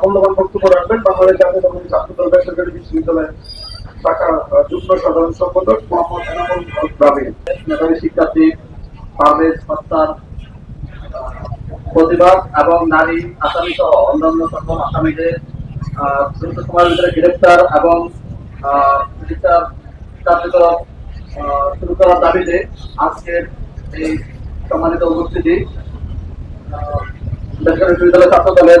মূল্যবান বক্তব্য রাখবেন। বাংলাদেশ জাতীয়তাবাদী ছাত্র দল বেসরকারি বিশ্ববিদ্যালয়ের শাখা আহ, যুগ্ম সাধারণ সম্পাদক মোহাম্মদ এনামুল হক রাবি মেধাবী শিক্ষার্থী পারভেজ হত্যার প্রতিবাদ এবং নারী আসামি সহ অন্যান্য সকল আসামিদের দ্রুত সময়ের ভিতরে গ্রেপ্তার এবং কার্যকলাপ আহ, শুরু করার দাবিতে আজকের এই সম্মানিত উপস্থিতি বেসরকারি বিশ্ববিদ্যালয় ছাত্র দলের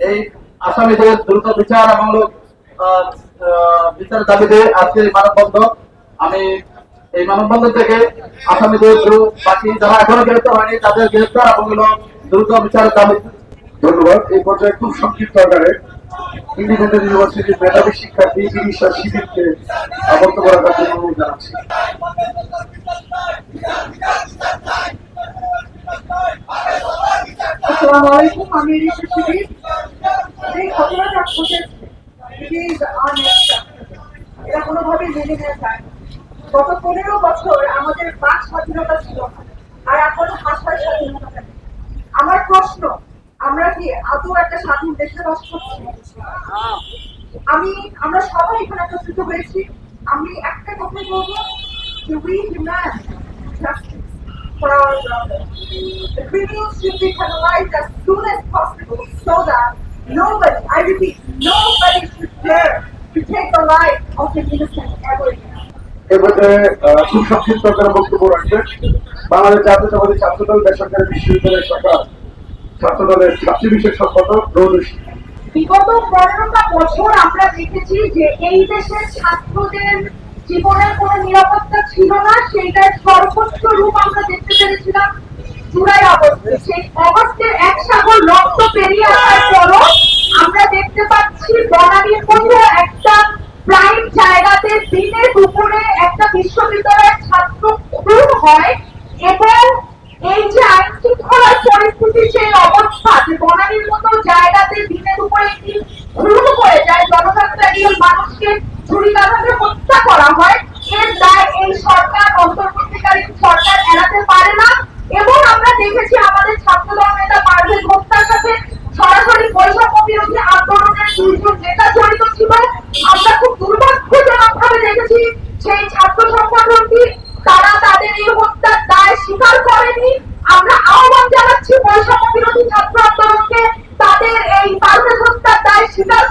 এই আসামিদের দ্রুত বিচার এবং আহ, আহ, বিচারের দাবিতে আজকে এই মানববন্ধন। আমি এই মানববন্ধন থেকে আসামিদের বাকি যারা এখনও গ্রেফতার হয়নি তাদের গ্রেফতার এবং দ্রুত বিচারের দাবি। ধন্যবাদ। এই পর্যায়ে খুব সংক্ষিপ্ত আকারে ইন্ডিপেন্ডেন্ট ইউনিভার্সিটির মেধাবী শিক্ষার্থী চিকিৎসা শিবিরকে আবদ্ধ করার জন্য অনুরোধ জানাচ্ছি। আসসালামু আলাইকুম আমি রিশি শিবির। এই ঘটনাটা ঘটেছে is এটা কোনোভাবেই মেনে নেওয়া যায়। গত পনেরো বছর আমাদের বাক স্বাধীনতা ছিল আর এখন ভাষার স্বাধীনতা নেই। আমার প্রশ্ন, আমরা কি আদৌ একটা স্বাধীন দেশে বাস করছি আমি, আমরা সবাই এখানে একত্রিত হয়েছি আমি একটা কথা বলব, যে we demand justice for our brother. The criminals should be penalized nobody, I repeat, nobody should dare to take the life of an innocent ever আহ, খুব সংক্ষিপ্ত বক্তব্য রাখবেন বাংলাদেশ জাতীয়তাবাদী ছাত্র দল বেসরকারি বিশ্ববিদ্যালয়ের শাখা ছাত্র সম্পাদক বিগত পনেরোটা বছর আমরা দেখেছি যে এই দেশের ছাত্রদের জীবনের কোনো নিরাপত্তা ছিল না সেইটার সর্বোচ্চ রূপ আমরা দেখতে পেরেছিলাম জুলাই আগস্টে। সেই অগস্টের এক সাগর রক্ত পেরিয়ে বিশ্ববিদ্যালয়ের ছাত্র খুন হয় এবং এই যে আইন শৃঙ্খলার পরিস্থিতি, সেই অবস্থা যে বনানির মতো জায়গাতে দিনের উপরে একটি খুন হয়ে যায় জনসাধারণ একজন মানুষকে হত্যা করা হয়, এর দায় এই সরকার, অন্তর্বর্তীকালীন সরকার এড়াতে পারে না। এবং আমরা দেখেছি আমাদের ছাত্র দল নেতা পারভেজ হত্যার সাথে সরাসরি বৈষম্য বিরোধী আন্দোলনের দুইজন নেতা জড়িত ছিল। আমরা খুব দুর্ভাগ্যজনক ভাবে দেখেছি সেই ছাত্র সংগঠনটি তারা তাদের এই হত্যার দায় স্বীকার করেনি। আমরা আহ্বান জানাচ্ছি বৈষম্য বিরোধী ছাত্র আন্দোলনকে তাদের এই পাল্টে হত্যার দায় স্বীকার